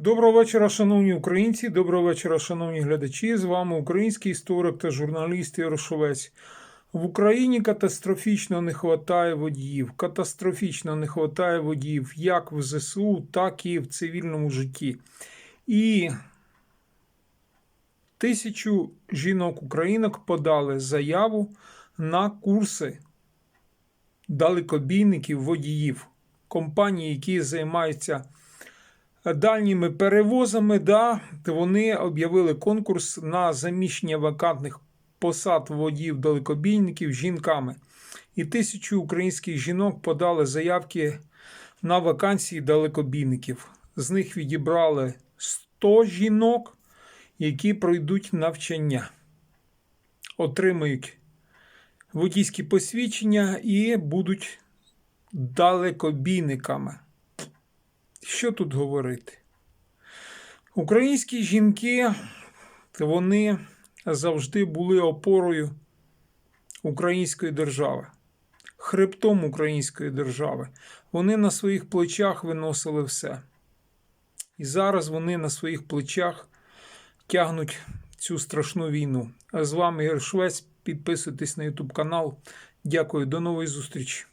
Доброго вечора, шановні українці. Доброго вечора, шановні глядачі. З вами український історик та журналіст Ярошовець. В Україні катастрофічно не вистачає водіїв. Катастрофічно не вистачає водіїв як в ЗСУ, так і в цивільному житті. І тисячу жінок-українок подали заяву на курси далекобійників водіїв. Компанії, які займаються дальніми перевозами, да, вони об'явили конкурс на заміщення вакантних посад водіїв далекобійників жінками. І тисячу українських жінок подали заявки на вакансії далекобійників. З них відібрали 100 жінок, які пройдуть навчання, отримають водійські посвідчення і будуть далекобійниками. Що тут говорити? Українські жінки, вони завжди були опорою української держави, хребтом української держави. Вони на своїх плечах виносили все. І зараз вони на своїх плечах тягнуть цю страшну війну. А з вами Ігор Швець. Підписуйтесь на YouTube канал. Дякую, до нової зустрічі.